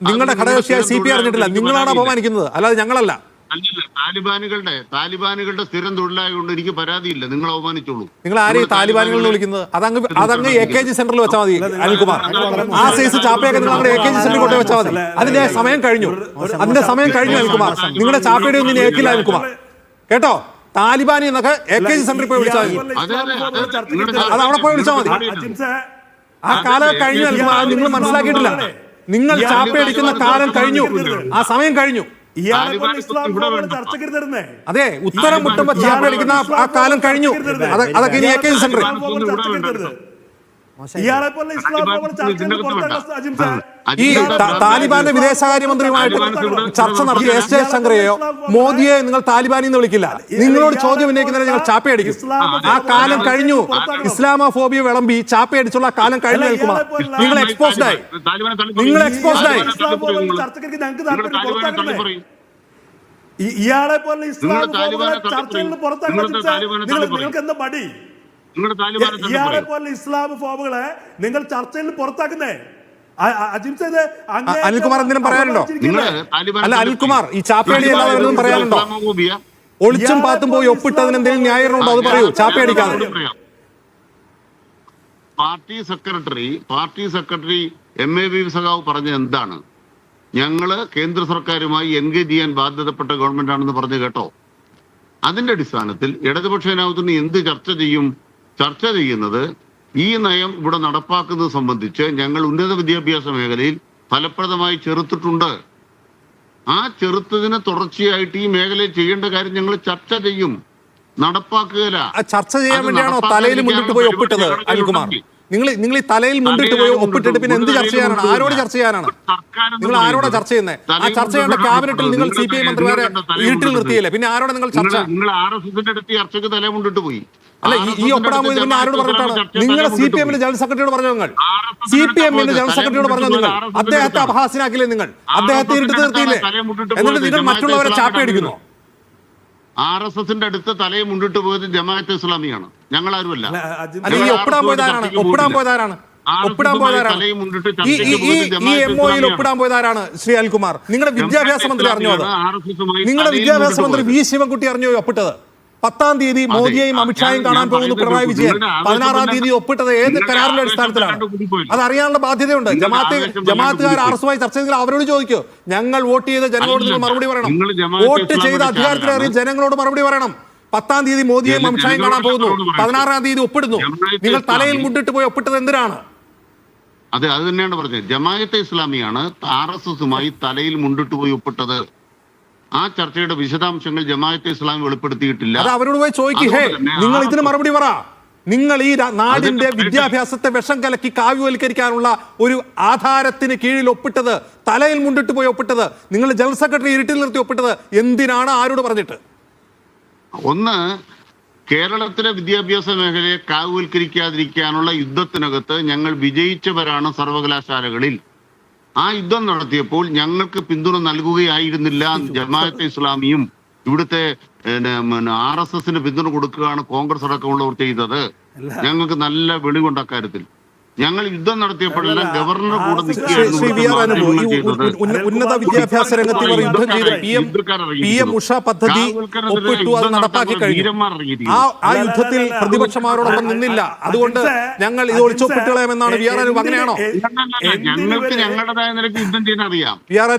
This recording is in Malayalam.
നിങ്ങളുടെ ഘടകകക്ഷിയായ സി പി അറിഞ്ഞിട്ടില്ല. നിങ്ങളാണ് അപമാനിക്കുന്നത്? അല്ലാതെ ഞങ്ങളല്ല. അല്ലല്ല താലിബാനുകളുടെ താലിബാനുകളുടെ സ്ഥിരം തൊഴിലായതുകൊണ്ട് എനിക്ക് പരാതിയില്ല. നിങ്ങൾ അവമാനിച്ചോളൂ നിങ്ങൾ ആരെയും താലിബാനുകൾ വിളിക്കുന്നത്? അതങ്ങ് അതങ്ങ് എ കെ ജി സെന്ററിൽ വെച്ചാൽ മതി അനിൽകുമാർ. ആ സൈസ് ചാപ്പയൊക്കെ നിങ്ങൾ എ കെ ജി സെന്ററിൽ കൊണ്ടു വെച്ചാൽ മതി. അതിന്റെ സമയം കഴിഞ്ഞു. അതിന്റെ സമയം കഴിഞ്ഞു അനിൽകുമാർ. നിങ്ങളുടെ ചാപ്പയുടെ ഒന്നും ഏക്കില്ല അനിൽകുമാർ. കേട്ടോ? താലിബാനി എന്നൊക്കെ എ കെ ജി സെന്ററിൽ പോയി വിളിച്ചാൽ മതി. അത് അവിടെ പോയി വിളിച്ചാൽ മതി. ആ കാലം കഴിഞ്ഞു അനിൽകുമാർ. നിങ്ങൾ മനസ്സിലാക്കിയിട്ടില്ല. നിങ്ങൾ ചാപ്പയടിക്കുന്ന കാലം കഴിഞ്ഞു. ആ സമയം കഴിഞ്ഞു. അതെ ഉത്തരം മുട്ടുമ്പോ ചാപ്പയടിക്കുന്ന ആ- കാലം കഴിഞ്ഞു. അതൊക്കെ ഇനി എ കെ ജി ഇയാളെ പോലെ ഇസ്ലാം പുറത്താക്കാൻ അജിം സാർ. ഈ താലിബാന്റെ വിദേശകാര്യമന്ത്രിയുമായിട്ട് ചർച്ച നടത്തിയ എസ് ജയശങ്കറെയോ മോദിയെ നിങ്ങൾ താലിബാനിൽ നിന്ന് വിളിക്കില്ല. നിങ്ങളോട് ചോദ്യം ഉന്നയിക്കുന്നതിന് ഞങ്ങൾ ചാപ്പയടിക്കും. ആ കാലം കഴിഞ്ഞു. ഇസ്ലാമോഫോബിയ വിളമ്പി ചാപ്പയടിച്ചുള്ള കാലം കഴിഞ്ഞു നിൽക്കുമാർ നിങ്ങൾ എക്സ്പോസ്ഡ് ആയി. നിങ്ങൾ എക്സ്പോസ്ഡ് ആയി. ഇയാളെ പോലെ ഇസ്ലാം നിങ്ങൾ ഫോമുകളെ താലിബാനെ ചർച്ചയിൽ നിന്ന് നിങ്ങൾ താലിബാനെ നിങ്ങൾ- നിങ്ങൾക്ക് എന്താ മടി താലിബാനെ ഇയാളെ. പോലെ ഇസ്ലാം ഫോമുകളെ നിങ്ങൾ ചർച്ചയിൽ നിന്ന് പുറത്താക്കുന്നേ? അനിൽകുമാർ എന്തിനും പറയാനുണ്ടോ? നിങ്ങൾ അല്ല, അനിൽകുമാർ, ഈ ചാപ്പയടി എല്ലാവരും പറയാനുണ്ടോ? ഒളിച്ചും പാത്തും പോയി ഒപ്പിട്ടതിന് എന്തെങ്കിലും ന്യായീകരണമുണ്ടോ അത് പറയൂ ചാപ്പയടിക്കാതെ party secretary party secretary M A V സഖാവ് പറഞ്ഞത് എന്താണ്? ഞങ്ങൾ കേന്ദ്ര സർക്കാരുമായി എൻഗേജ് ചെയ്യാൻ ബാധ്യതപ്പെട്ട ഗവൺമെന്റ് ആണെന്ന് പറഞ്ഞു കേട്ടോ. അതിന്റെ അടിസ്ഥാനത്തിൽ ഇടതുപക്ഷ എന്ത് ചർച്ച ചെയ്യും? ചർച്ച ചെയ്യുന്നത് ഈ നയം ഇവിടെ നടപ്പാക്കുന്നത് സംബന്ധിച്ച് ഞങ്ങൾ ഉന്നത വിദ്യാഭ്യാസ മേഖലയിൽ ഫലപ്രദമായി ചെറുത്തിട്ടുണ്ട്. ആ ചെറുത്തതിന് തുടർച്ചയായിട്ട് ഈ മേഖലയിൽ ചെയ്യേണ്ട കാര്യം ഞങ്ങൾ ചർച്ച ചെയ്യും. നടപ്പാക്കുകയില്ല. ചർച്ച ചെയ്യാൻ വേണ്ടിയാണോ തലയിൽ മുണ്ടിട്ട് പോയി ഒപ്പിട്ടത് അനിൽകുമാർ. നിങ്ങൾ നിങ്ങൾ ഈ തലയിൽ മുണ്ടിട്ട് പോയി ഒപ്പിട്ടിട്ട് പിന്നെ എന്ത് ചർച്ച ചെയ്യാനാണ്? ആരോട് ചർച്ച ചെയ്യാനാണ്? നിങ്ങൾ ആരോടാ ചർച്ച ചെയ്യുന്നത്? ആ ചർച്ച ചെയ്യേണ്ട ക്യാബിനറ്റിൽ നിങ്ങൾ സി പി ഐ മന്ത്രിമാരെ ഇരുട്ടിൽ നിർത്തിയില്ലേ? പിന്നെ ആരോടെ നിങ്ങൾ ചർച്ച? നിങ്ങൾ ആർ എസ് എസിന്റെ അടുത്ത് ചർച്ചയ്ക്ക് തല മുണ്ടിട്ട് പോയി. അല്ല ഈ- പോയി പിന്നെ ആരോട് പറഞ്ഞിട്ടാണ്? നിങ്ങൾ സി പി എമ്മിന്റെ ജനറൽ സെക്രട്ടറിയോട് പറഞ്ഞു നിങ്ങൾ? സി പി എമ്മിന്റെ ജനറൽ സെക്രട്ടറിയോട് പറഞ്ഞു നിങ്ങൾ? അദ്ദേഹത്തെ അപഹാസ്യനാക്കില്ലേ നിങ്ങൾ? അദ്ദേഹത്തെ ഇരുട്ട് നിർത്തിയില്ലേ എന്നിട്ട് നിങ്ങൾ മറ്റുള്ളവരെ ചാപ്പയടിക്കുന്നു ആർ എസ് എസിന്റെ അടുത്ത് തലയെ മുണ്ടിട്ട് പോയത് ജമാഅത്ത് ഇസ്ലാമിയാണ്. ഞങ്ങൾ ആരുമല്ല ഒപ്പിടാൻ പോയതാരാണ്? ഒപ്പിടാൻ പോയതാരാണ്? ഒപ്പിടാൻ പോയതാരാണ്? ഈ ഈ എം ഒയിൽ ഒപ്പിടാൻ പോയതാരാണ് ശ്രീ അൽകുമാർ നിങ്ങളുടെ വിദ്യാഭ്യാസ മന്ത്രി അറിഞ്ഞോ നിങ്ങളുടെ വിദ്യാഭ്യാസ മന്ത്രി വി ശിവൻകുട്ടി അറിഞ്ഞോ ഒപ്പിട്ടത്? പത്താം തീയതി മോദിയെയും അമിത്ഷായും കാണാൻ പോകുന്നു പിണറായി വിജയൻ പതിനാറാം തീയതി ഒപ്പിട്ടത് ഏത് കരാറിന്റെ അടിസ്ഥാനത്തിലാണ്? അത് അറിയാനുള്ള ബാധ്യതയുണ്ട്. ജമാഅത്ത് ജമാഅത്തുകാർ അറസ്റ്റുമായി ആർ ചർച്ച ചെയ്തെങ്കിൽ അവരോട് ചോദിക്കൂ. ഞങ്ങൾ വോട്ട് ചെയ്ത ജനങ്ങളോട് നിങ്ങൾ മറുപടി പറയണം. വോട്ട് ചെയ്ത അധികാരത്തിലേറിയ അധികാരത്തിലേറി ജനങ്ങളോട് മറുപടി പറയണം. പത്താം തീയതി മോദിയെയും അമിത്ഷായും കാണാൻ പോകുന്നു. പതിനാറാം തീയതി ഒപ്പിടുന്നു. നിങ്ങൾ തലയിൽ മുണ്ടിട്ട് പോയി ഒപ്പിട്ടത് എന്തിനാണ്? അതെ അത് തന്നെയാണ് പറഞ്ഞത്. ജമാഅത്തെ ഇസ്ലാമിയാണ് ആർ എസ് എസുമായി തലയിൽ മുണ്ടിട്ട് പോയി ഒപ്പിട്ടത്. ആ ചർച്ചയുടെ വിശദാംശങ്ങൾ ജമാഅത്തെ ഇസ്ലാമി വെളിപ്പെടുത്തിയിട്ടില്ല. അത് അവരോട് പോയി ചോദിക്കേ നിങ്ങൾ ഇതിന് മറുപടി പറ. നിങ്ങൾ ഈ നാടിന്റെ വിദ്യാഭ്യാസത്തെ വിഷം കലക്കി കാവ്യവൽക്കരിക്കാനുള്ള ഒരു ആധാരത്തിന് കീഴിൽ ഒപ്പിട്ടത് തലയിൽ മുണ്ടിട്ട് പോയി ഒപ്പിട്ടത് നിങ്ങൾ ജനറൽ സെക്രട്ടറി ഇരുട്ടിൽ നിർത്തി ഒപ്പിട്ടത് എന്തിനാണ് ആരോട് പറഞ്ഞിട്ട്? ഒന്ന് കേരളത്തിലെ വിദ്യാഭ്യാസ മേഖലയെ കാവ്യവൽക്കരിക്കാതിരിക്കാനുള്ള യുദ്ധത്തിനകത്ത് ഞങ്ങൾ വിജയിച്ചവരാണ് സർവകലാശാലകളിൽ. ആ യുദ്ധം നടത്തിയപ്പോൾ ഞങ്ങൾക്ക് പിന്തുണ നൽകുകയായിരുന്നില്ല ജമാഅത്തെ ഇസ്ലാമിയും ഇവിടുത്തെ ആർ എസ് എസിന് പിന്തുണ കൊടുക്കുകയാണ് കോൺഗ്രസ് അടക്കമുള്ളവർ ചെയ്തത്. ഞങ്ങൾക്ക് നല്ല വെളിവുണ്ട് അക്കാര്യത്തിൽ. ഞങ്ങൾ യുദ്ധം നടത്തിയപ്പോഴെല്ലാം ഗവർണർ കൂടെ നിൽക്കുകയായിരുന്നു ഉന്നത വിദ്യാഭ്യാസ രംഗത്ത് ഇവർ യുദ്ധം ചെയ്ത് P M P M Usha പദ്ധതി ഒപ്പിട്ടു അത് നടപ്പാക്കി കഴിഞ്ഞു. ആ ആ യുദ്ധത്തിൽ പ്രതിപക്ഷമാരോടൊപ്പം നിന്നില്ല. അതുകൊണ്ട് ഞങ്ങൾ ഇത് ഒളിച്ചൊപ്പിട്ട് കളയാമെന്നാണ് വി ആർ അനുഭവ്. അങ്ങനെയാണോ? ഞങ്ങൾക്ക് ഞങ്ങളുടേതായ നിലയ്ക്ക് യുദ്ധം ചെയ്യാൻ അറിയാം. V R